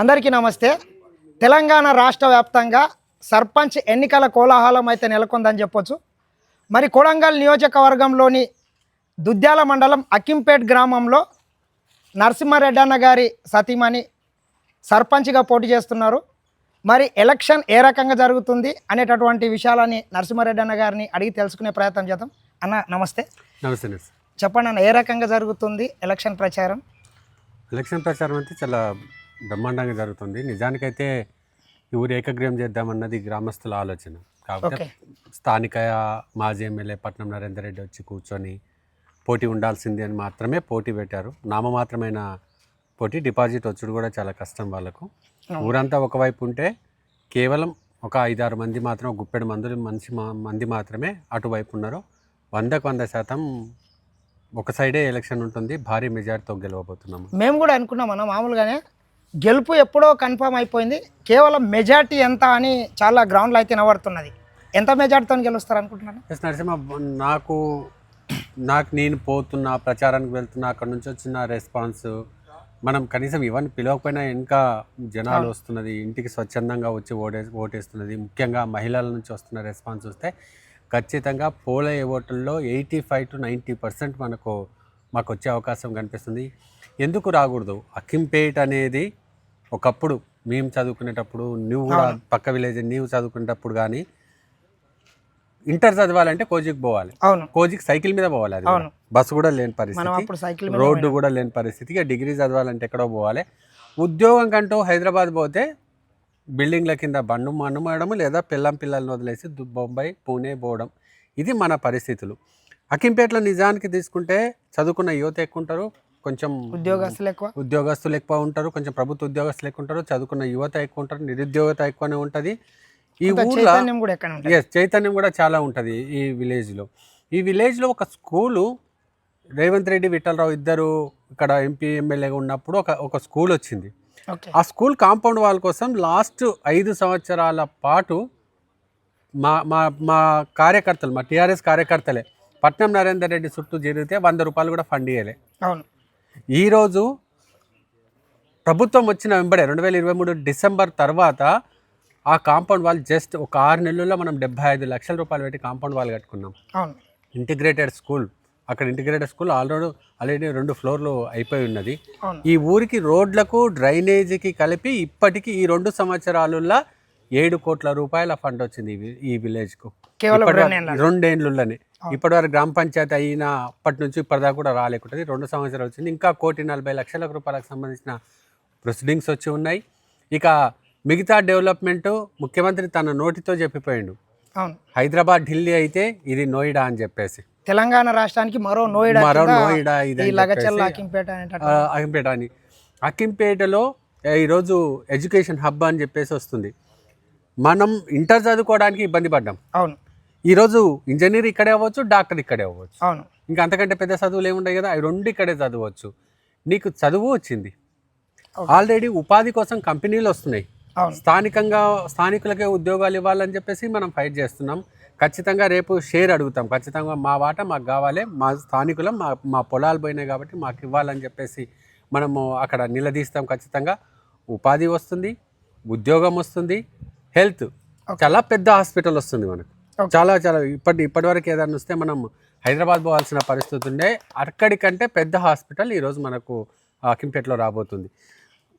అందరికీ నమస్తే. తెలంగాణ రాష్ట్ర వ్యాప్తంగా సర్పంచ్ ఎన్నికల కోలాహలం అయితే నెలకొందని చెప్పొచ్చు. మరి కొడంగల్ నియోజకవర్గంలోని దుద్యాల మండలం అకింపేట్ గ్రామంలో నరసింహారెడ్డి అన్న గారి సతీమణి సర్పంచ్గా పోటీ చేస్తున్నారు. మరి ఎలక్షన్ ఏ రకంగా జరుగుతుంది అనేటటువంటి విషయాలని నరసింహారెడ్డి అన్న గారిని అడిగి తెలుసుకునే ప్రయత్నం చేద్దాం. అన్న నమస్తే. నమస్తే చెప్పండి అన్న ఏ రకంగా జరుగుతుంది ఎలక్షన్ ప్రచారం? ఎలక్షన్ ప్రచారం అయితే చాలా బ్రహ్మాండంగా జరుగుతుంది. నిజానికైతే ఈ ఊరు ఏకగ్రీవం చేద్దామన్నది గ్రామస్తుల ఆలోచన. కాకపోతే స్థానిక మాజీ ఎమ్మెల్యే పట్నం నరేందర్ రెడ్డి వచ్చి కూర్చొని పోటీ ఉండాల్సింది అని మాత్రమే పోటీ పెట్టారు. నామమాత్రమైన పోటీ డిపాజిట్ వచ్చుడు కూడా చాలా కష్టం వాళ్ళకు. ఊరంతా ఒకవైపు ఉంటే కేవలం ఒక ఐదారు మంది మాత్రం గుప్పెడు మంది మనిషి మా- మంది మాత్రమే అటువైపు ఉన్నారు వందకు వంద శాతం ఒక సైడే ఎలక్షన్ ఉంటుంది. భారీ మెజార్టీతో గెలవబోతున్నాము. మేము కూడా అనుకున్నాం అన్న మామూలుగానే గెలుపు ఎప్పుడో కన్ఫర్మ్ అయిపోయింది. కేవలం మెజార్టీ ఎంత అని చాలా గ్రౌండ్లో అయితే నిలబడుతున్నది ఎంత మెజార్టీతో గెలుస్తారు అనుకుంటున్నాను ఎస్ నరసింహ నాకు నాకు నేను పోతున్నా ప్రచారానికి వెళ్తున్నా అక్కడ నుంచి వచ్చిన రెస్పాన్స్ మనం కనీసం ఇవన్నీ పిలవకపోయినా ఇంకా జనాలు వస్తున్నది ఇంటికి స్వచ్ఛందంగా వచ్చి ఓటే ఓటేస్తున్నది ముఖ్యంగా మహిళల నుంచి వస్తున్న రెస్పాన్స్ వస్తే ఖచ్చితంగా పోలయ్యే ఓట్లలో eighty five to ninety percent మనకు మాకు వచ్చే అవకాశం కనిపిస్తుంది. ఎందుకు రాకూడదు? అకింపేట్ అనేది ఒకప్పుడు మేము చదువుకునేటప్పుడు నువ్వు కూడా పక్క విలేజ్ నీవు చదువుకునేటప్పుడు కానీ ఇంటర్ చదవాలంటే కోజికి పోవాలి. అవును. కోజికి సైకిల్ మీద పోవాలి అది. బస్సు కూడా లేని పరిస్థితి. రోడ్డు కూడా లేని పరిస్థితి డిగ్రీ చదవాలంటే ఎక్కడో పోవాలి. ఉద్యోగం కంటూ హైదరాబాద్ పోతే బిల్డింగ్ల కింద బండు మనుమడము లేదా పిల్లం పిల్లల్ని వదిలేసి బొంబాయి పూణే పోవడం. ఇది మన పరిస్థితులు. అకింపేటలో నిజానికి తీసుకుంటే చదువుకున్న యువత ఎక్కువ ఉంటారు కొంచెం ఉద్యోగస్తులు ఎక్కువ? ఉద్యోగస్తులు ఎక్కువ ఉంటారు కొంచెం ప్రభుత్వ ఉద్యోగస్తులు ఎక్కువ ఉంటారు చదువుకున్న యువత ఎక్కువ ఉంటారు నిరుద్యోగత ఎక్కువనే ఉంటుంది. ఈ ఊర్లో ఎస్ చైతన్యం కూడా చాలా ఉంటుంది ఈ విలేజ్లో. ఈ విలేజ్లో ఒక స్కూలు రేవంత్ రెడ్డి విఠలరావు ఇద్దరు ఇక్కడ ఎంపీ ఎమ్మెల్యేగా ఉన్నప్పుడు ఒక ఒక స్కూల్ వచ్చింది. ఆ స్కూల్ కాంపౌండ్ వాల్ కోసం లాస్ట్ ఐదు సంవత్సరాల పాటు మా మా మా కార్యకర్తలు మా టీఆర్ఎస్ కార్యకర్తలే పట్నం నరేందర్ రెడ్డి చుట్టూ జరిగితే వంద రూపాయలు కూడా ఫండ్ ఇవ్వలే అవును. ఈరోజు ప్రభుత్వం వచ్చిన వెంబడే రెండు వేల ఇరవై మూడు డిసెంబర్ తర్వాత ఆ కాంపౌండ్ వాల్ జస్ట్ ఒక ఆరు నెలల్లో మనం డెబ్బై ఐదు లక్షల రూపాయలు పెట్టి కాంపౌండ్ వాల్ కట్టుకున్నాం. అవును. Integrated school. అక్కడ ఇంటిగ్రేటెడ్ స్కూల్ ఆల్రెడీ ఆల్రెడీ రెండు ఫ్లోర్లు అయిపోయి ఉన్నది. ఈ ఊరికి రోడ్లకు డ్రైనేజీకి కలిపి ఇప్పటికీ ఈ రెండు సంవత్సరాలలో ఏడు కోట్ల రూపాయల ఫండ్ వచ్చింది ఈ విలేజ్కు. రెండేళ్ళలోనే అవును. ఇప్పటి వరకు గ్రామ పంచాయతీ అయిన అప్పటి నుంచి ఇప్పటిదాకా కూడా రాలేకుంటుంది. రెండు సంవత్సరాలు వచ్చింది. ఇంకా కోటి నలభై లక్షల రూపాయలకు సంబంధించిన ప్రొసీడింగ్స్ వచ్చి ఉన్నాయి. ఇక మిగతా డెవలప్మెంట్ ముఖ్యమంత్రి తన నోటితో చెప్పిపోయిండు. అవును. హైదరాబాద్ ఢిల్లీ అయితే ఇది నోయిడా అని చెప్పేసి. తెలంగాణ రాష్ట్రానికి మరో నోయిడా మరో నోయిడా ఇది అకింపేట అకింపేట అని అకింపేటలో ఈరోజు ఎడ్యుకేషన్ హబ్ అని చెప్పేసి వస్తుంది. మనం ఇంటర్ చదువుకోవడానికి ఇబ్బంది పడ్డాం. అవును. ఈరోజు ఇంజనీర్ ఇక్కడే అవ్వచ్చు డాక్టర్ ఇక్కడే అవ్వచ్చు. అవును. ఇంకా అంతకంటే పెద్ద చదువులు ఏముంటాయి కదా అవి రెండు ఇక్కడే చదవచ్చు. నీకు చదువు వచ్చింది. ఆల్రెడీ ఉపాధి కోసం కంపెనీలు వస్తున్నాయి. స్థానికంగా స్థానికులకే ఉద్యోగాలు ఇవ్వాలని చెప్పేసి మనం ఫైట్ చేస్తున్నాం. ఖచ్చితంగా రేపు షేర్ అడుగుతాం. ఖచ్చితంగా మా వాట మాకు కావాలి మా స్థానికులం మా మా పొలాలు పోయినాయి కాబట్టి మాకు ఇవ్వాలని చెప్పేసి మనము అక్కడ నిలదీస్తాం ఖచ్చితంగా. ఉపాధి వస్తుంది ఉద్యోగం వస్తుంది హెల్త్. చాలా పెద్ద హాస్పిటల్ వస్తుంది మనకు. చాలా చాలా ఇప్పటి ఇప్పటివరకు ఏదైనా వస్తే మనం హైదరాబాద్ పోవాల్సిన పరిస్థితి ఉండే అక్కడికంటే పెద్ద హాస్పిటల్ ఈరోజు మనకు అకింపేటలో రాబోతుంది.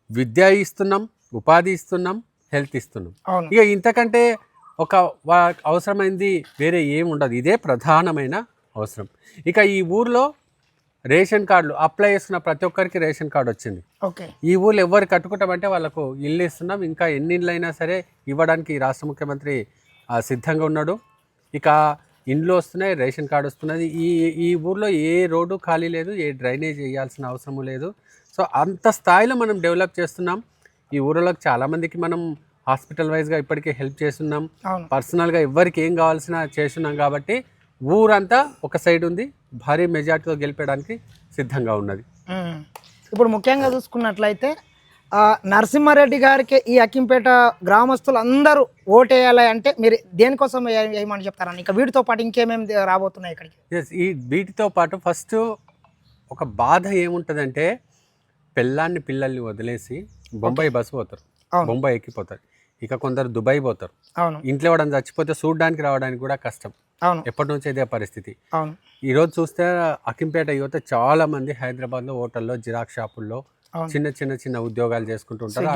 విద్య ఇస్తున్నాం ఉపాధి ఇస్తున్నాం హెల్త్ ఇస్తున్నాం. ఇక ఇంతకంటే ఒక అవసరమైంది వేరే ఏం ఉండదు. ఇదే ప్రధానమైన అవసరం. ఇక ఈ ఊర్లో రేషన్ కార్డులు అప్లై చేసుకున్న ప్రతి ఒక్కరికి రేషన్ కార్డు వచ్చింది. ఓకే. ఈ ఊళ్ళో ఎవరు కట్టుకుంటామంటే వాళ్ళకు ఇల్లు ఇస్తున్నాం. ఇంకా ఎన్ని ఇళ్ళు అయినా సరే ఇవ్వడానికి రాష్ట్ర ముఖ్యమంత్రి సిద్ధంగా ఉన్నాడు. ఇక ఇండ్లు వస్తున్నాయి రేషన్ కార్డు వస్తున్నది. ఈ ఈ ఊర్లో ఏ రోడ్డు ఖాళీ లేదు ఏ డ్రైనేజ్ వేయాల్సిన అవసరము లేదు. సో అంత స్థాయిలో మనం డెవలప్ చేస్తున్నాం. ఈ ఊరిలోకి చాలామందికి మనం హాస్పిటల్ వైజ్గా ఇప్పటికే హెల్ప్ చేస్తున్నాం. పర్సనల్గా ఎవరికి ఏం కావాల్సిన చేస్తున్నాం కాబట్టి ఊరంతా ఒక సైడ్ ఉంది. భారీ మెజార్టీతో గెలిపేయడానికి సిద్ధంగా ఉన్నది. ఇప్పుడు ముఖ్యంగా చూసుకున్నట్లయితే నరసింహారెడ్డి గారికి ఈ అక్కింపేట గ్రామస్తులు అందరూ ఓటేయాలి అంటే మీరు దేనికోసం ఏమని చెప్తారని ఇంకా వీటితో పాటు ఇంకేమేమి రాబోతున్నాయి ఇక్కడికి? ఎస్ ఈ వీటితో పాటు ఫస్ట్ ఒక బాధ ఏముంటుందంటే పెళ్ళాన్ని పిల్లల్ని వదిలేసి బొంబాయి బస్సు పోతారు. బొంబాయి ఎక్కిపోతారు. ఇక కొందరు దుబాయ్ పోతారు. అవును. ఇంట్లో ఎవడని చచ్చిపోతే చూడడానికి రావడానికి కూడా కష్టం. అవును. ఎప్పటి నుంచి ఇదే పరిస్థితి. అవును. ఈరోజు చూస్తే అకింపేట యువత చాలా మంది హైదరాబాద్లో హోటల్లో జిరాక్స్ షాపుల్లో చిన్న చిన్న చిన్న ఉద్యోగాలు చేసుకుంటూ ఉంటారు.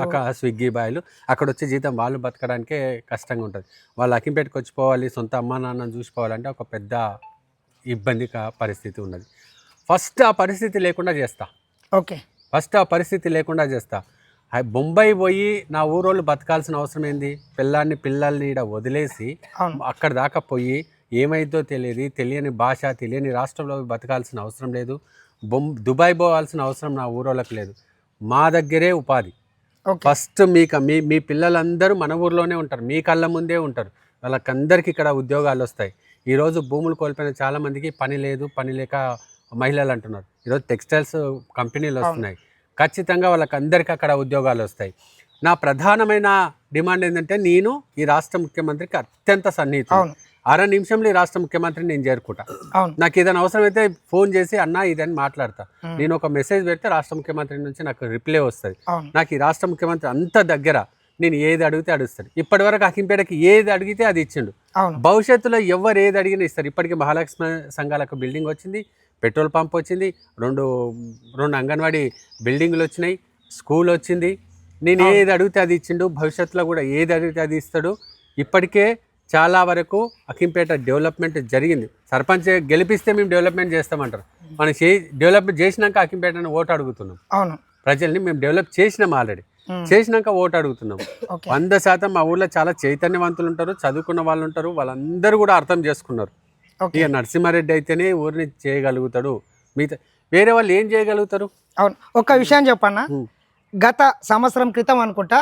అక్కడ స్విగ్గీ బాయ్లు. అక్కడ వచ్చే జీతం వాళ్ళు బతకడానికే కష్టంగా ఉంటుంది. వాళ్ళు అకింపేటకి వచ్చిపోవాలి సొంత అమ్మా నాన్నని చూసిపోవాలంటే ఒక పెద్ద ఇబ్బందిక పరిస్థితి ఉన్నది. ఫస్ట్ ఆ పరిస్థితి లేకుండా చేస్తా. ఓకే. ఫస్ట్ ఆ పరిస్థితి లేకుండా చేస్తా. బొంబాయి పోయి నా ఊరోళ్ళు బతకాల్సిన అవసరం ఏంది? పిల్లాన్ని పిల్లల్ని ఈడ వదిలేసి అక్కడ దాకా పోయి ఏమైందో తెలియదు తెలియని భాష తెలియని రాష్ట్రంలో బతకాల్సిన అవసరం లేదు. బొం దుబాయ్ పోవాల్సిన అవసరం నా ఊరోళ్ళకి లేదు. మా దగ్గరే ఉపాధి. ఫస్ట్ మీకు మీ మీ పిల్లలందరూ మన ఊర్లోనే ఉంటారు. మీ కళ్ళ ముందే ఉంటారు. వాళ్ళకందరికీ ఇక్కడ ఉద్యోగాలు వస్తాయి. ఈరోజు భూములు కోల్పోయిన చాలా మందికి పని లేదు పని లేక మహిళలు అంటున్నారు. ఈరోజు టెక్స్టైల్స్ కంపెనీలు వస్తున్నాయి. ఖచ్చితంగా వాళ్ళకి అందరికీ అక్కడ ఉద్యోగాలు వస్తాయి. నా ప్రధానమైన డిమాండ్ ఏంటంటే నేను ఈ రాష్ట్ర ముఖ్యమంత్రికి అత్యంత సన్నిహితం అర నిమిషంలో ఈ రాష్ట్ర ముఖ్యమంత్రిని నేను చేరుకుంటా. నాకు ఏదైనా అవసరం అయితే ఫోన్ చేసి అన్న ఇదని మాట్లాడతా. నేను ఒక మెసేజ్ పెడితే రాష్ట్ర ముఖ్యమంత్రి నుంచి నాకు రిప్లై వస్తుంది. నాకు ఈ రాష్ట్ర ముఖ్యమంత్రి అంత దగ్గర నేను ఏది అడిగితే అడుగుతాడు ఇప్పటి వరకు అకింపేటకి ఏది అడిగితే అది ఇచ్చిండు. భవిష్యత్తులో ఎవరు ఏది అడిగినా ఇస్తారు. ఇప్పటికీ మహాలక్ష్మి సంఘాలకు బిల్డింగ్ వచ్చింది పెట్రోల్ పంప్ వచ్చింది రెండు రెండు అంగన్వాడీ బిల్డింగ్లు వచ్చినాయి స్కూల్ వచ్చింది. నేను. ఏది అడిగితే అది ఇచ్చిండు. భవిష్యత్తులో కూడా ఏది అడిగితే అది ఇస్తాడు. ఇప్పటికే చాలా వరకు అకింపేట డెవలప్మెంట్ జరిగింది. సర్పంచ్ గెలిపిస్తే మేము డెవలప్మెంట్ చేస్తామంటారు. మనం చే డెవలప్మెంట్ చేసినాక అకింపేటను ఓటు అడుగుతున్నాం. అవును. ప్రజల్ని మేము డెవలప్ చేసినాం ఆల్రెడీ. చేసినాక ఓటు అడుగుతున్నాం. వంద శాతం మా ఊళ్ళో చాలా చైతన్యవంతులు ఉంటారు చదువుకున్న వాళ్ళు ఉంటారు వాళ్ళందరూ కూడా అర్థం చేసుకున్నారు. ఇక నరసింహారెడ్డి అయితేనే ఊరిని చేయగలుగుతాడు. మిగతా వేరే వాళ్ళు ఏం చేయగలుగుతారు? అవును. ఒక విషయం చెప్పన్నా. గత సంవత్సరం క్రితం అనుకుంటా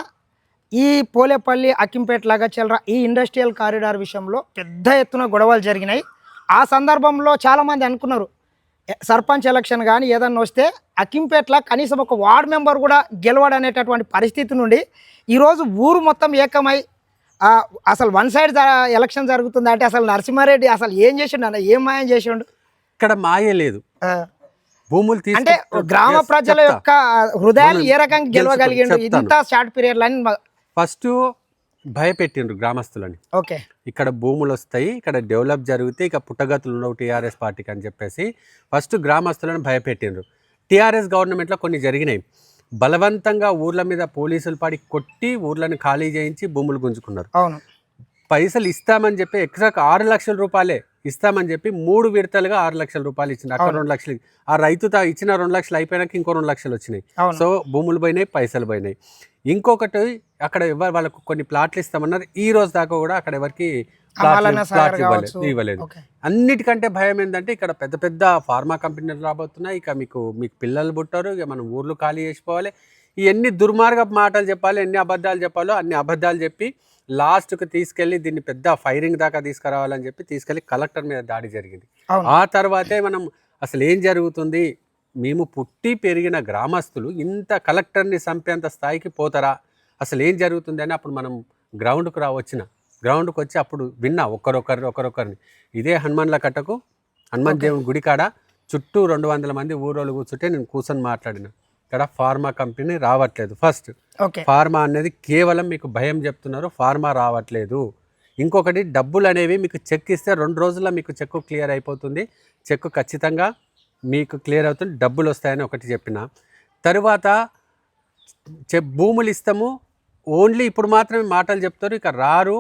ఈ పోలేపల్లి అక్కింపేట లాగా చిల్లర ఈ ఇండస్ట్రియల్ కారిడార్ విషయంలో పెద్ద ఎత్తున గొడవలు జరిగినాయి. ఆ సందర్భంలో చాలామంది అనుకున్నారు సర్పంచ్ ఎలక్షన్ కానీ ఏదన్నా వస్తే అక్కింపేటలో కనీసం ఒక వార్డ్ మెంబర్ కూడా గెలవడనేటటువంటి పరిస్థితి నుండి ఈరోజు ఊరు మొత్తం ఏకమై అసలు వన్ సైడ్ ఎలక్షన్ జరుగుతుంది అంటే అసలు నరసింహారెడ్డి అసలు ఏం చేసిండు అన్న ఏం మాయం చేసిండు? ఇక్కడ మాయ లేదు. భూములు అంటే గ్రామ ప్రజల. యొక్క హృదయాలు ఏ రకంగా గెలవగలిగిండు. ఇంత షార్ట్ పీరియడ్ అని ఫస్ట్ భయపెట్టిండ్రు గ్రామస్తులని. ఓకే. ఇక్కడ భూములు వస్తాయి ఇక్కడ డెవలప్ జరిగితే ఇక పుట్టగతులు ఉండవు టీఆర్ఎస్ పార్టీకి అని చెప్పేసి ఫస్ట్ గ్రామస్తులను భయపెట్టిండ్రు. టీఆర్ఎస్ గవర్నమెంట్లో కొన్ని జరిగినాయి. బలవంతంగా ఊర్ల మీద పోలీసులు పడి కొట్టి ఊర్లను ఖాళీ చేయించి భూములు గుంజుకున్నారు. అవును. పైసలు ఇస్తామని చెప్పి ఎక్స్ట్రా ఆరు లక్షల రూపాయలే ఇస్తామని చెప్పి మూడు విడతలుగా ఆరు లక్షల రూపాయలు ఇచ్చింది. అక్కడ. రెండు లక్షలు ఆ రైతు తా- ఇచ్చిన రెండు లక్షలు అయిపోయినాక ఇంకో రెండు లక్షలు వచ్చినాయి. సో భూములు పోయినాయి పైసలు పోయినాయి. ఇంకొకటి అక్కడ ఎవరు వాళ్ళకు కొన్ని ప్లాట్లు ఇస్తామన్నారు. ఈ రోజు దాకా కూడా అక్కడ ఎవరికి ఇవ్వలేదు. అన్నిటికంటే భయం ఏంటంటే ఇక్కడ పెద్ద పెద్ద ఫార్మా కంపెనీలు రాబోతున్నాయి. ఇక మీకు మీకు పిల్లలు పుట్టారు ఇక మనం ఊర్లు ఖాళీ చేసిపోవాలి. ఈ ఎన్ని దుర్మార్గ మాటలు చెప్పాలి ఎన్ని అబద్ధాలు చెప్పాలో అన్ని అబద్ధాలు చెప్పి లాస్ట్కి తీసుకెళ్ళి దీన్ని పెద్ద ఫైరింగ్ దాకా తీసుకురావాలని చెప్పి తీసుకెళ్ళి కలెక్టర్ మీద దాడి జరిగింది. ఆ తర్వాతే మనం అసలు ఏం జరుగుతుంది? మేము పుట్టి పెరిగిన గ్రామస్తులు ఇంత కలెక్టర్ని చంపేంత స్థాయికి పోతారా? అసలు ఏం జరుగుతుంది అని అప్పుడు మనం గ్రౌండ్కు రా వచ్చిన. గ్రౌండ్కి వచ్చి అప్పుడు విన్నా ఒకరొకరు ఒకరొకరిని ఇదే హనుమాన్ల కట్టకు హనుమాన్. దేవుని గుడి కాడ చుట్టూ రెండు వందల మంది ఊరోళ్ళు కూర్చుంటే నేను కూర్చొని మాట్లాడిన. ఇక్కడ ఫార్మా కంపెనీ రావట్లేదు. ఫస్ట్ ఫార్మా అనేది కేవలం మీకు భయం చెప్తున్నారు ఫార్మా రావట్లేదు. ఇంకొకటి డబ్బులు అనేవి మీకు చెక్ ఇస్తే రెండు రోజుల్లో మీకు చెక్ క్లియర్ అయిపోతుంది. చెక్ ఖచ్చితంగా మీకు క్లియర్ అవుతుంది డబ్బులు వస్తాయని ఒకటి చెప్పిన. తరువాత చె భూములు ఇస్తాము. ఓన్లీ ఇప్పుడు మాత్రమే మాటలు చెప్తారు ఇక రారు.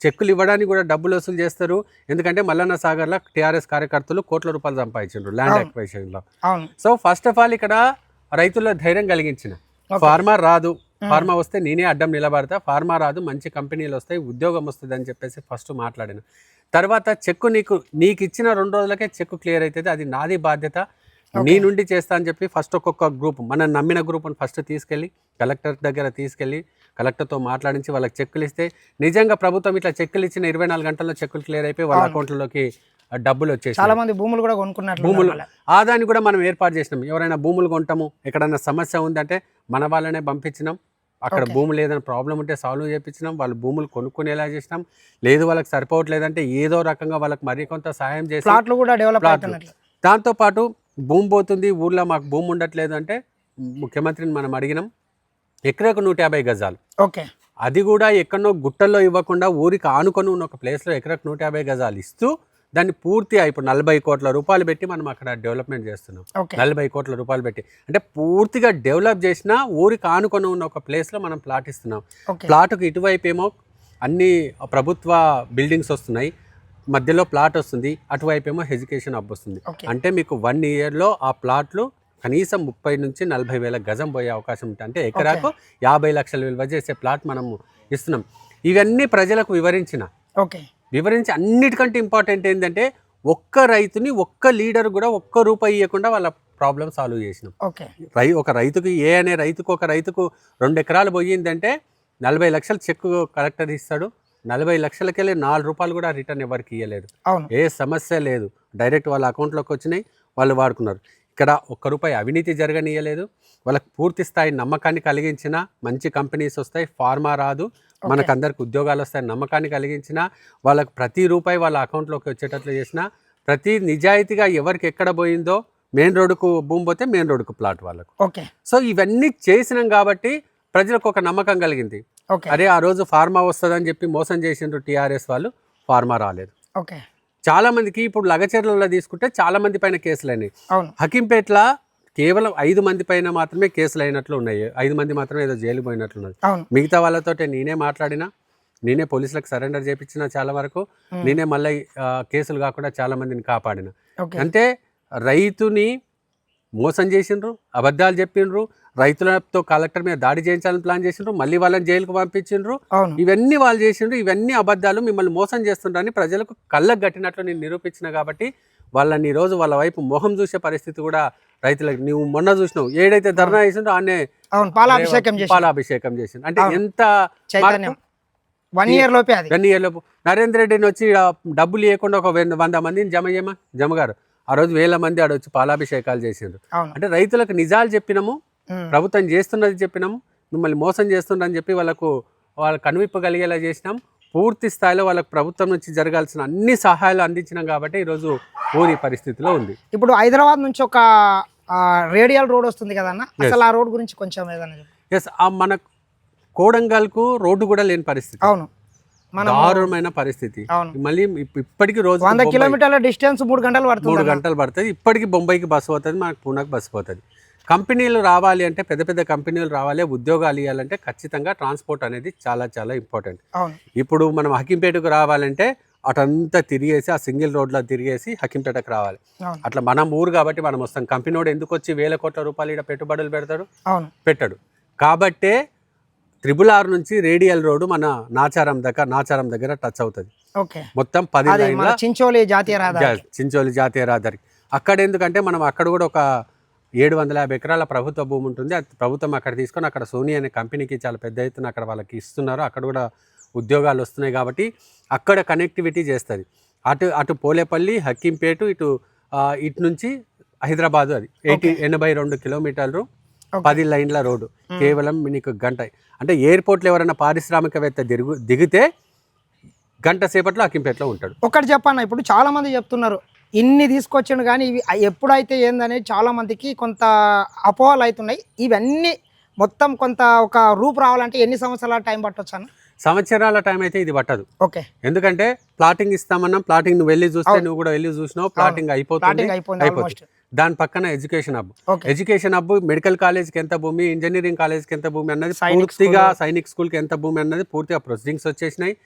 చెక్కులు ఇవ్వడానికి కూడా డబ్బులు వసూలు చేస్తారు. ఎందుకంటే మల్లన్న సాగర్లో టీఆర్ఎస్ కార్యకర్తలు కోట్ల రూపాయలు సంపాదించారు ల్యాండ్. అక్వైషన్లో అవును. సో ఫస్ట్ ఆఫ్ ఆల్ ఇక్కడ రైతుల్లో ధైర్యం కలిగించిన. ఫార్మా రాదు. ఫార్మా వస్తే నేనే అడ్డం నిలబడతా ఫార్మా రాదు మంచి కంపెనీలు వస్తాయి ఉద్యోగం వస్తుంది అని చెప్పేసి ఫస్ట్ మాట్లాడిన తర్వాత చెక్కు నీకు నీకు ఇచ్చిన రెండు రోజులకే చెక్కు క్లియర్ అవుతుంది అది నాది బాధ్యత నీ. నుండి చేస్తా అని చెప్పి ఫస్ట్ ఒక్కొక్క గ్రూప్ మనం నమ్మిన గ్రూప్ని ఫస్ట్ తీసుకెళ్ళి కలెక్టర్ దగ్గర తీసుకెళ్ళి కలెక్టర్తో మాట్లాడించి వాళ్ళకి చెక్కులు ఇస్తే నిజంగా ప్రభుత్వం ఇట్లా చెక్కులు ఇచ్చిన ఇరవై నాలుగు గంటల్లో చెక్కులు క్లియర్ అయిపోయి వాళ్ళ. అకౌంట్లలోకి ఆ డబ్బులు వచ్చేసి చాలా మంది భూములు కూడా కొనుక్కున్నట్లు భూములు. ఆదాన్ని కూడా మనం ఏర్పాటు చేసినాం. ఎవరైనా భూములు కొంటాము ఎక్కడైనా సమస్య ఉందంటే మన వాళ్ళనే పంపించినాం. అక్కడ Okay. భూములు ఏదైనా ప్రాబ్లం ఉంటే సాల్వ్ చేయించినాం వాళ్ళు భూములు కొనుక్కునేలా చేసినాం. లేదు వాళ్ళకి సరిపోవట్లేదంటే ఏదో రకంగా వాళ్ళకి మరి కొంత సాయం చేసి ప్లాట్లు కూడా డెవలప్ దాంతోపాటు భూమి పోతుంది ఊర్లో మాకు భూమి ఉండట్లేదు అంటే ముఖ్యమంత్రిని మనం అడిగినాం. ఎకరకు నూట యాభై గజాలు. ఓకే. అది కూడా ఎక్కడో గుట్టల్లో ఇవ్వకుండా ఊరికి ఆనుకొని ఉన్న ఒక ప్లేస్లో ఎకరకు నూట యాభై గజాలు ఇస్తూ దాన్ని పూర్తిగా ఇప్పుడు నలభై కోట్ల రూపాయలు పెట్టి మనం అక్కడ డెవలప్మెంట్ చేస్తున్నాం. నలభై కోట్ల రూపాయలు పెట్టి. అంటే పూర్తిగా డెవలప్ చేసిన ఊరికి ఆనుకొని ఉన్న ఒక ప్లేస్లో మనం ప్లాట్ ఇస్తున్నాం. ప్లాట్కి ఇటువైపు ఏమో అన్ని ప్రభుత్వ బిల్డింగ్స్ వస్తున్నాయి. మధ్యలో ప్లాట్ వస్తుంది. అటువైపు ఏమో ఎడ్యుకేషన్ హబ్ వస్తుంది. అంటే మీకు వన్ ఇయర్లో ఆ ప్లాట్లు కనీసం ముప్పై నుంచి నలభై వేల గజం పోయే అవకాశం ఉంటుంది అంటే ఎకరాకు యాభై లక్షలు విలువ చేసే ప్లాట్ మనము ఇస్తున్నాం. ఇవన్నీ ప్రజలకు వివరించిన ఓకే. వివరించి అన్నిటికంటే ఇంపార్టెంట్ ఏంటంటే ఒక్క రైతుని ఒక్క లీడర్ కూడా ఒక్క రూపాయి ఇవ్వకుండా వాళ్ళ ప్రాబ్లమ్ సాల్వ్ చేసినాం. ఓకే. రై ఒక రైతుకి ఏ అనే రైతుకు ఒక రైతుకు రెండు ఎకరాలు పోయిందంటే నలభై లక్షలు చెక్ కలెక్టర్ ఇస్తాడు. నలభై లక్షలకెళ్ళి నాలుగు రూపాయలు కూడా రిటర్న్ ఎవరికి ఇవ్వలేదు ఏ సమస్య లేదు. డైరెక్ట్ వాళ్ళ అకౌంట్లోకి వచ్చినాయి వాళ్ళు వాడుకున్నారు. ఇక్కడ ఒక్క రూపాయి అవినీతి జరగనీయలేదు వాళ్ళకి పూర్తి స్థాయి నమ్మకాన్ని కలిగించిన మంచి కంపెనీస్ వస్తాయి ఫార్మా రాదు. మనకందరికి ఉద్యోగాలు వస్తాయి నమ్మకాన్ని కలిగించిన వాళ్ళకి ప్రతి రూపాయి వాళ్ళ అకౌంట్లోకి వచ్చేటట్లు చేసిన ప్రతి నిజాయితీగా ఎవరికి ఎక్కడ పోయిందో మెయిన్ రోడ్డుకు భూమి పోతే మెయిన్ రోడ్డుకు ప్లాట్ వాళ్ళకు. ఓకే సో ఇవన్నీ చేసినాం కాబట్టి ప్రజలకు ఒక నమ్మకం కలిగింది. ఓకే అరే ఆ రోజు ఫార్మా వస్తుందని చెప్పి మోసం చేసిండ్రు టీఆర్ఎస్ వాళ్ళు ఫార్మా రాలేదు. ఓకే చాలా మందికి ఇప్పుడు లగచర్లలో తీసుకుంటే చాలా మంది పైన కేసులు అయినాయి హకీంపేట్ల కేవలం ఐదు మంది పైన మాత్రమే కేసులు అయినట్లు ఉన్నాయి. ఐదు మంది మాత్రమే ఏదో జైలు పోయినట్లున్నది మిగతా వాళ్ళతోటే నేనే మాట్లాడినా నేనే పోలీసులకు సరెండర్ చేయించిన చాలా వరకు. నేనే మళ్ళీ కేసులు కాకుండా చాలా మందిని కాపాడిన. అంటే రైతుని మోసం చేసిండ్రు అబద్ధాలు చెప్పిండ్రు రైతులతో కలెక్టర్ మీద దాడి చేయించాలని ప్లాన్ చేసిండ్రు మళ్ళీ వాళ్ళని జైలుకు పంపించిండ్రు. ఇవన్నీ వాళ్ళు చేసిండ్రు ఇవన్నీ అబద్ధాలు మిమ్మల్ని మోసం చేస్తుండ్రని ప్రజలకు కళ్ళకు గట్టినట్లు నేను నిరూపించిన కాబట్టి వాళ్ళని ఈరోజు వాళ్ళ వైపు మొహం చూసే పరిస్థితి కూడా రైతులకు నువ్వు మొన్న చూసినావు. ఏడైతే ధర్నా చేసిండ్రో ఆనే పాలాభిషేకం చేసి పాలాభిషేకం చేసిండు. అంటే. ఎంత వన్ ఇయర్ లోపే అది. గన్ని ఏళ్ళపు నరేంద్ర రెడ్డిని వచ్చి డబ్బులు ఇవ్వకుండా ఒక వంద- మందిని జమ చేయమా? జమగారు. ఆ రోజు వేల మంది ఆడ వచ్చి పాలాభిషేకాలు చేసిండ్రు. అంటే రైతులకు నిజాలు చెప్పినాము. ప్రభుత్వం చేస్తున్నది చెప్పినాము మిమ్మల్ని మోసం చేస్తుండ్రని చెప్పి వాళ్ళకు వాళ్ళ కనువిప్పు కలిగేలా చేసినాం. పూర్తి స్థాయిలో వాళ్ళకి ప్రభుత్వం నుంచి జరగాల్సిన అన్ని సహాయాలు అందించినాం కాబట్టి ఈరోజు ఊరి పరిస్థితిలో ఉంది. ఇప్పుడు హైదరాబాద్ నుంచి ఒక రేడియల్ రోడ్ వస్తుంది కదన్న అసలు ఆ రోడ్ గురించి కొంచెం ఏదైనా చెప్పు. ఎస్ మన కోడంగల్కు రోడ్డు కూడా లేని పరిస్థితి. అవును. మనం దారుణమైన పరిస్థితి. మళ్ళీ ఇప్- ఇప్పటికీ రోజు వంద కిలోమీటర్ల డిస్టెన్స్ మూడు గంటలు పడుతుంది మూడు గంటలు పడుతుంది. ఇప్పటికి బొంబాయికి బస్సు పోతుంది మనకు పూనాకి బస్సు పోతుంది. కంపెనీలు రావాలి అంటే పెద్ద పెద్ద కంపెనీలు రావాలి ఉద్యోగాలు ఇవ్వాలంటే ఖచ్చితంగా ట్రాన్స్పోర్ట్ అనేది చాలా చాలా ఇంపార్టెంట్. ఇప్పుడు మనం హకీంపేటకు రావాలంటే అటంతా తిరిగేసి ఆ సింగిల్ రోడ్లో తిరిగేసి హకీంపేటకు రావాలి. అట్లా మనం ఊరు కాబట్టి మనం వస్తాం. కంపెనీ వాడు ఎందుకు వచ్చి వేల కోట్ల రూపాయలు ఇక్కడ పెట్టుబడులు పెడతాడు? పెట్టాడు. కాబట్టే త్రిబుల్ ఆర్ నుంచి రేడియల్ రోడ్డు మన నాచారం దగ్గర నాచారం దగ్గర టచ్ అవుతుంది. మొత్తం పది చించోలి జాతీయ రహదారి. చించోలి జాతీయ రహదారి. అక్కడ ఎందుకంటే మనం అక్కడ కూడా ఒక ఏడు వందల యాభై ఎకరాల ప్రభుత్వ భూమి ఉంటుంది. అది ప్రభుత్వం అక్కడ తీసుకొని అక్కడ సోనీ అనే కంపెనీకి చాలా పెద్ద ఎత్తున అక్కడ వాళ్ళకి ఇస్తున్నారు. అక్కడ కూడా ఉద్యోగాలు వస్తున్నాయి కాబట్టి అక్కడ కనెక్టివిటీ చేస్తుంది. అటు అటు పోలేపల్లి హక్కింపేట ఇటు ఇటు నుంచి హైదరాబాదు అది. ఎయిటీ ఎనభై రెండు కిలోమీటర్లు. పది లైన్ల రోడ్డు. కేవలం నీకు గంట. అంటే ఎయిర్పోర్ట్లో ఎవరైనా పారిశ్రామికవేత్త దిగు దిగితే గంట సేపట్లో అక్కింపేటలో ఉంటాడు. ఒకటి చెప్పన్న ఇప్పుడు చాలా మంది చెప్తున్నారు ఇన్ని తీసుకొచ్చిండు కానీ ఇవి ఎప్పుడైతే ఏందనేది చాలా మందికి కొంత అపోహలు అవుతున్నాయి. ఇవన్నీ మొత్తం కొంత ఒక రూపు రావాలంటే ఎన్ని సంవత్సరాల టైం పట్టొచ్చు అన్న సంవత్సరాల టైం అయితే ఇది పట్టదు. ఓకే. ఎందుకంటే ప్లాటింగ్ ఇస్తామన్నాం ప్లాటింగ్ నువ్వు వెళ్ళి చూస్తే. నువ్వు కూడా వెళ్ళి చూసినావు ప్లాటింగ్ అయిపోతుంది అయిపోతుంది. దాని పక్కన education hub. Education hub medical కాలేజ్కి ఎంత భూమి ఇంజనీరింగ్ కాలేజ్కి ఎంత భూమి అన్నది సైనిక్ పూర్తిగా స్కూల్. సైనిక్ స్కూల్కి ఎంత భూమి అన్నది పూర్తిగా ప్రొసీడింగ్స్ వచ్చేసినాయి.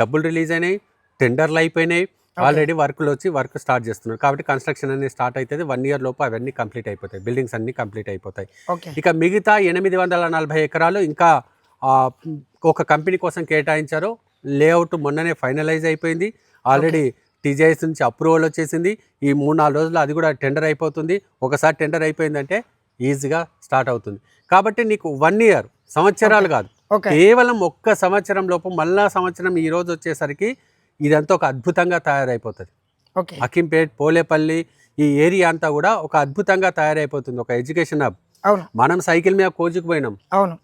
డబ్బులు రిలీజ్ అయినాయి టెండర్లు అయిపోయినాయి. ఆల్రెడీ వర్క్లు వచ్చి వర్క్ స్టార్ట్ చేస్తున్నారు. కాబట్టి కన్స్ట్రక్షన్ అనేది స్టార్ట్ అవుతుంది వన్ ఇయర్ లోపు అవన్నీ కంప్లీట్ అయిపోతాయి. బిల్డింగ్స్ అన్ని కంప్లీట్ అయిపోతాయి. ఇక మిగతా ఎనిమిది వందల నలభై ఎకరాలు ఇంకా ఒక కంపెనీ కోసం కేటాయించారు. లేఅవుట్ మొన్ననే ఫైనలైజ్ అయిపోయింది. ఆల్రెడీ టీజీఐస్ నుంచి అప్రూవల్ వచ్చేసింది. ఈ మూడు నాలుగు రోజులు అది కూడా టెండర్ అయిపోతుంది. ఒకసారి టెండర్ అయిపోయిందంటే ఈజీగా స్టార్ట్ అవుతుంది. కాబట్టి నీకు వన్ ఇయర్ సంవత్సరాలు కాదు. కేవలం ఒక్క సంవత్సరం లోపు మళ్ళా సంవత్సరం ఈ రోజు వచ్చేసరికి ఇదంతా ఒక అద్భుతంగా తయారైపోతుంది. ఓకే. అకింపేట్ పోలేపల్లి ఈ ఏరియా అంతా కూడా ఒక అద్భుతంగా తయారైపోతుంది. ఒక ఎడ్యుకేషన్ హబ్. అవును. మనం సైకిల్ మీద కోచుకు పోయినాం. అవును.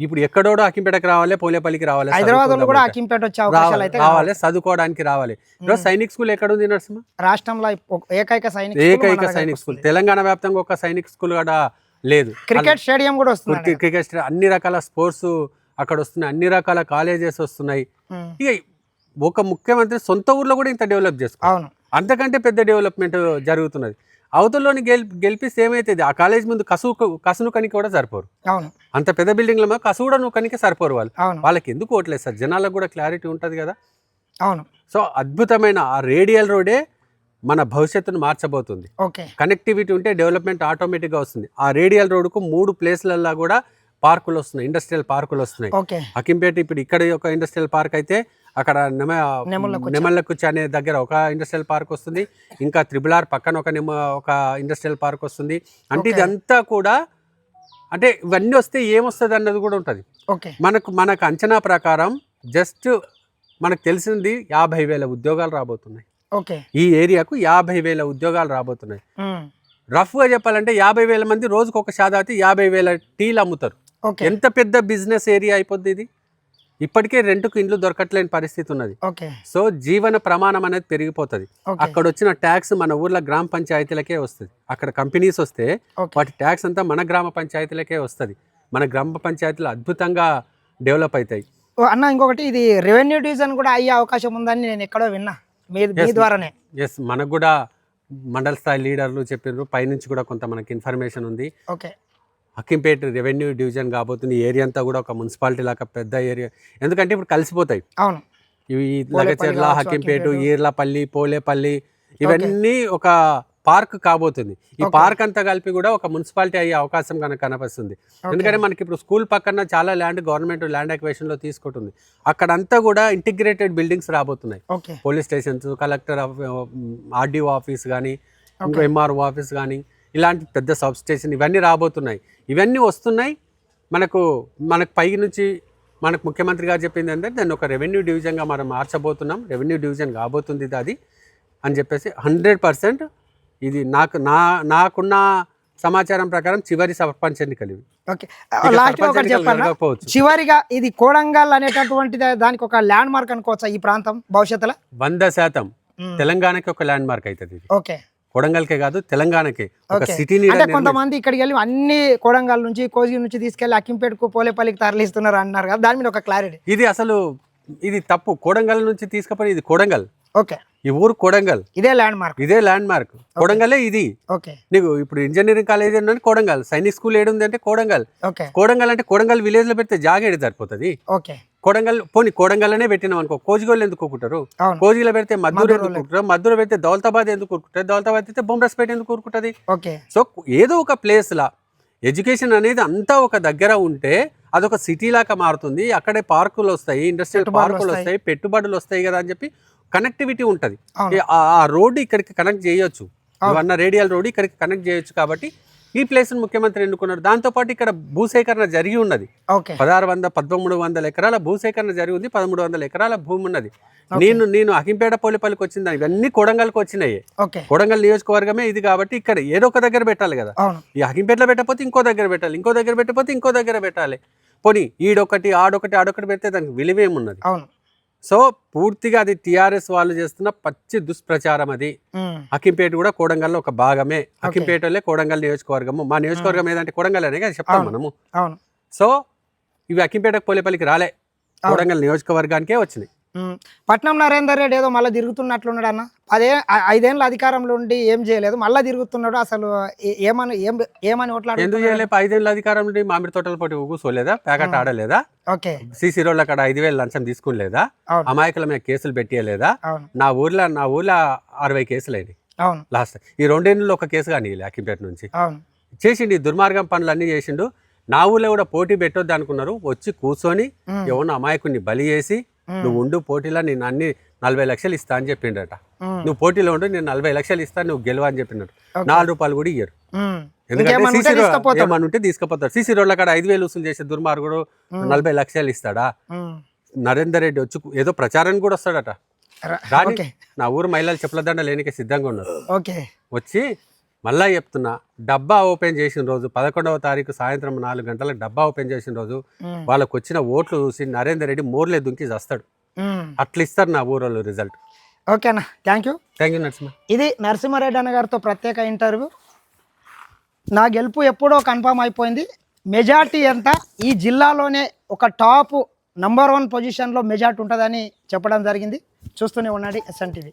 ఇప్పుడు ఎక్కడోడో అకింపేటకి రావాలి పోలేపల్లికి రావాలి హైదరాబాద్ వాళ్ళు కూడా చదువుకుందామంటే. అకింపేట వచ్చే అవకాశాలు రావాలి అయితే రావాలి చదువుకోవడానికి రావాలి. ఈరోజు సైనిక్ స్కూల్ ఎక్కడ ఉంది నరసింహ? రాష్ట్రంలో ఏకైక సైనిక ఏకైక సైనిక్ స్కూల్. తెలంగాణ వ్యాప్తంగా ఒక సైనిక్ స్కూల్ కూడా లేదు. క్రికెట్ స్టేడియం కూడా వస్తుంది క్రికెట్ క్రికెట్ స్టేడియం, అన్ని రకాల స్పోర్ట్స్ అక్కడ వస్తున్నాయి. అన్ని రకాల కాలేజెస్ వస్తున్నాయి. ఇక ఒక ముఖ్యమంత్రి సొంత ఊర్లో కూడా ఇంత డెవలప్ చేసుకో అవును. అంతకంటే పెద్ద డెవలప్మెంట్ జరుగుతున్నది. అవతలలోని గెల్ గెలిపిస్తే ఏమైతుంది? ఆ కాలేజ్ ముందు కసు కసును కనికి కూడా సరిపోరు. అవును. అంత పెద్ద బిల్డింగ్ల మీద కసు కూడా నువ్వు కనికి సరిపోరు వాళ్ళు. వాళ్ళకి ఎందుకు ఓట్లేదు సార్ జనాలకు కూడా క్లారిటీ ఉంటుంది కదా. అవును. సో అద్భుతమైన ఆ రేడియల్ రోడే మన భవిష్యత్తును మార్చబోతుంది. ఓకే. కనెక్టివిటీ ఉంటే డెవలప్మెంట్ ఆటోమేటిక్గా వస్తుంది. ఆ రేడియల్ రోడ్డుకు మూడు ప్లేస్లల్లో కూడా పార్కులు వస్తున్నాయి. ఇండస్ట్రియల్ పార్కులు వస్తున్నాయి. ఓకే. హకింపేట ఇప్పుడు ఇక్కడ ఒక ఇండస్ట్రియల్ పార్క్ అయితే అక్కడ నెమ. నెమళ్ళకుచ్చ అనే దగ్గర ఒక ఇండస్ట్రియల్ పార్క్ వస్తుంది. ఇంకా త్రిబుల్ ఆర్ పక్కన ఒక నెమ ఒక ఇండస్ట్రియల్ పార్క్ వస్తుంది. అంటే. ఇదంతా కూడా అంటే ఇవన్నీ వస్తే ఏమొస్తుంది అన్నది కూడా ఉంటుంది. మనకు మనకు అంచనా ప్రకారం జస్ట్ మనకు తెలిసింది యాభై వేల ఉద్యోగాలు రాబోతున్నాయి. ఈ ఏరియాకు యాభై వేల ఉద్యోగాలు రాబోతున్నాయి. రఫ్గా చెప్పాలంటే యాభై వేల మంది రోజుకు ఒక శాతాతి యాభై వేల టీలు అమ్ముతారు. ఎంత పెద్ద బిజినెస్ ఏరియా అయిపోద్ది ఇది? ఇప్పటికే రెంట్కు ఇండ్లు దొరకట్లేని పరిస్థితి ఉన్నది. సో జీవన ప్రమాణం అనేది పెరిగిపోతుంది. అక్కడ వచ్చిన ట్యాక్స్ మన ఊర్లో గ్రామ పంచాయతీలకే వస్తుంది. అక్కడ కంపెనీస్ వస్తే వాటి ట్యాక్స్ అంతా మన గ్రామ పంచాయతీలకే వస్తుంది. మన గ్రామ పంచాయతీలు అద్భుతంగా డెవలప్ అవుతాయి అన్న ఇంకొకటి ఇది రెవెన్యూ డివిజన్ కూడా అయ్యే అవకాశం ఉందని నేను ఎక్కడో విన్నా. మీ. ద్వారానే. ఎస్ మనకు కూడా మండల స్థాయి లీడర్లు చెప్పినారు పైనుంచి కూడా కొంత మనకి ఇన్ఫర్మేషన్ ఉంది. ఓకే. హక్కింపేట రెవెన్యూ డివిజన్ కాబోతుంది ఈ ఏరియా అంతా కూడా ఒక మున్సిపాలిటీ లాగా పెద్ద ఏరియా. ఎందుకంటే ఇప్పుడు కలిసిపోతాయి. అవును. ఇవి లగచెర్ల హక్కింపేట. ఈర్లపల్లి పోలేపల్లి ఇవన్నీ ఒక పార్క్ కాబోతుంది. ఈ. పార్క్ అంతా కలిపి కూడా ఒక మున్సిపాలిటీ అయ్యే అవకాశం కనుక కనిపిస్తుంది ఎందుకంటే మనకి ఇప్పుడు స్కూల్ పక్కన చాలా ల్యాండ్ గవర్నమెంట్ ల్యాండ్ అక్వేషన్లో తీసుకుంటుంది. అక్కడంతా కూడా ఇంటిగ్రేటెడ్ బిల్డింగ్స్ రాబోతున్నాయి. Police stations collector RDO office కానీ. ఎంఆర్ఓ ఆఫీస్ కానీ ఇలాంటి పెద్ద సబ్ స్టేషన్ ఇవన్నీ రాబోతున్నాయి. ఇవన్నీ వస్తున్నాయి. మనకు మనకు పై నుంచి మనకు ముఖ్యమంత్రి గారు చెప్పింది ఏంటంటే దాన్ని ఒక రెవెన్యూ డివిజన్గా మనం మార్చబోతున్నాం. రెవెన్యూ డివిజన్ కాబోతుంది ఇది అది అని చెప్పేసి హండ్రెడ్ పర్సెంట్ ఇది నాకు నా నాకున్న సమాచారం ప్రకారం చివరి సర్పంచ్ ఎన్నికలు ఓకే. లాస్ట్ ఒకటి చివరిగా ఇది కోడంగల్ అనేటటువంటి దానికి ఒక ల్యాండ్ మార్క్ అనుకోవచ్చా ఈ ప్రాంతం భవిష్యత్తులో? వంద శాతం. తెలంగాణకి ఒక ల్యాండ్ మార్క్ అవుతుంది ఇది. ఓకే. కొడంగల్కే కాదు తెలంగాణకి. ఒక. సిటీని అంటే కొంతమంది ఇక్కడికి వెళ్ళి అన్ని కోడంగల్ నుంచి కోజిగి నుంచి తీసుకెళ్ళి అక్కింపేటకు పోలేపల్లికి తరలిస్తున్నారు అన్నారు కదా దాని మీద ఒక క్లారిటీ ఇది అసలు ఇది తప్పు. కోడంగల్ నుంచి తీసుకుపోయి ఇది కోడంగల్. ఓకే. ఈ ఊరు కోడంగల్. ఇదే ల్యాండ్ మార్క్ ఇదే ల్యాండ్ మార్క్ కోడంగలే ఇది. ఓకే. నీకు ఇప్పుడు ఇంజనీరింగ్ కాలేజ్ ఏంటంటే కోడంగల్. సైనిక్ స్కూల్ ఏడుంది అంటే కోడంగల్. ఓకే. కోడంగల్ అంటే కోడంగల్ విలేజ్లో పెడితే జాగేడు సరిపోతుంది. ఓకే. కోడంగల్ పోనీ కోడంగల్నే పెట్టినాం అనుకో కోజిగోళ్ళు ఎందుకు కూకుంటారు కోజిలో పెడితే మద్దూరు ఎందుకు కూరుకుంటారు? మద్దూరు పెడితే దౌలతాబాద్ ఎందుకు కూరుకుంటారు? దౌలతాబాద్ అయితే బొమ్రస్పేట ఎందుకు కూరుకుంటుంది? ఓకే. సో ఏదో ఒక ప్లేస్లా ఎడ్యుకేషన్ అనేది అంతా ఒక దగ్గర ఉంటే అదొక సిటీ లాగా మారుతుంది. అక్కడే పార్కులు వస్తాయి ఇండస్ట్రియల్ పార్కులు వస్తాయి. పెట్టుబడులు వస్తాయి కదా అని చెప్పి కనెక్టివిటీ ఉంటుంది. ఆ రోడ్డు ఇక్కడికి కనెక్ట్ చేయొచ్చు. అన్న రేడియల్ రోడ్డు ఇక్కడికి కనెక్ట్ చేయొచ్చు కాబట్టి ఈ ప్లేస్ను ముఖ్యమంత్రి ఎన్నుకున్నారు. దాంతోపాటు ఇక్కడ భూసేకరణ జరిగి ఉన్నది. ఓకే. పదహారు వంద పదమూడు వందల ఎకరాల భూసేకరణ జరిగి ఉంది. పదమూడు వందల ఎకరాల భూమి ఉన్నది. నేను నేను అహింపేట పోలిపల్లికి వచ్చింది ఇవన్నీ కొడంగల్కి వచ్చినాయి. కొడంగల్ నియోజకవర్గమే ఇది కాబట్టి ఇక్కడ ఏదో ఒక దగ్గర పెట్టాలి కదా. ఈ హకింపేటలో పెట్టకపోతే ఇంకో దగ్గర పెట్టాలి. ఇంకో దగ్గర పెట్టకపోతే ఇంకో దగ్గర పెట్టాలి. పోనీ ఈడొకటి ఆడొకటి ఆడొకటి పెడితే దానికి విలువేమున్నది? అవును. సో పూర్తిగా అది టిఆర్ఎస్ వాళ్ళు చేస్తున్న పచ్చి దుష్ప్రచారం అది. హకింపేట కూడా కోడంగల్లో ఒక భాగమే. హకింపేటలే కోడంగల్ నియోజకవర్గము. మా నియోజకవర్గం ఏదంటే కోడంగల్ అనే కదా చెప్తాం. మనము. సో ఇవి హకింపేటకు పోలేపల్లికి రాలే. కోడంగల్ నియోజకవర్గానికే వచ్చినాయి. పట్నం నరేందర్ రెడ్డి ఏదో మళ్ళీ తిరుగుతున్నట్లున్నాడు అన్న అదే ఐదేళ్ళ అధికారంలో ఉండి ఏం చేయలేదు. మళ్ళీ తిరుగుతున్నాడు అసలు ఏమని ఏం ఏమని ఎందుకు ఓట్లాడు చేయలే ఐదేళ్ళ అధికారం నుండి మామిడి తోటల పోటీ కూర్చోలేదా ప్యాకెట్. ఆడలేదా? ఓకే. సీసీ రోడ్ల అక్కడ ఐదు వేలు లంచం తీసుకునిలేదా? అవును. అమాయకుల మీద కేసులు పెట్టియలేదా? నా ఊర్లో నా ఊర్లో అరవై కేసులు అయినాయి. అవును. లాస్ట్. ఈ రెండేళ్ళలో ఒక కేసు కానీ అక్కింపేట నుంచి. చేసిండు ఈ దుర్మార్గం పనులు అన్నీ చేసిండు. నా ఊర్లో కూడా పోటీ పెట్టొద్దు అనుకున్నారు. వచ్చి కూర్చొని. ఎవరిని అమాయకుడిని బలి చేసి. నువ్వు ఉండు పోటీలో నేను అన్ని నలభై లక్షలు ఇస్తా అని చెప్పిండట. నువ్వు పోటీలో ఉండు నేను నలభై లక్షలు ఇస్తా నువ్వు గెలవ అని చెప్పినాడు ఓకే. నాలుగు రూపాయలు కూడా ఇయ్యరు. ఎందుకంటే సీసీ తీసుకుపోతాడు. ఉంటే తీసుకుపోతారు సీసీ రోడ్ల కాడ ఐదు వేలు వసూలు చేసే దుర్మార్గుడు. నలభై లక్షలు ఇస్తాడా. నరేందర్ రెడ్డి వచ్చి ఏదో ప్రచారానికి కూడా వస్తాడట నా ఊరు మహిళలు చెప్పుల దండ లేనికే సిద్ధంగా ఉన్నారు వచ్చి మళ్ళా చెప్తున్నా డబ్బా ఓపెన్ చేసిన రోజు పదకొండవ తారీఖు సాయంత్రం నాలుగు గంటలకు డబ్బా ఓపెన్ చేసిన రోజు. వాళ్ళకు వచ్చిన ఓట్లు చూసి నరేందర్ రెడ్డి మోర్లే దుంకి చస్తాడు. ఉమ్. అట్లా ఇస్తారు నా ఊరోళ్ళు రిజల్ట్. ఓకే అన్న thank you. Thank you Narasimha ఇది నరసింహారెడ్డి అన్న గారితో ప్రత్యేక ఇంటర్వ్యూ. నా గెలుపు ఎప్పుడో కన్ఫర్మ్ అయిపోయింది. మెజార్టీ ఎంత? ఈ జిల్లాలోనే ఒక టాప్ నంబర్ వన్ పొజిషన్లో మెజార్టీ ఉంటుందని చెప్పడం జరిగింది. చూస్తూనే ఉండండి ఎస్ఎన్ టీవీ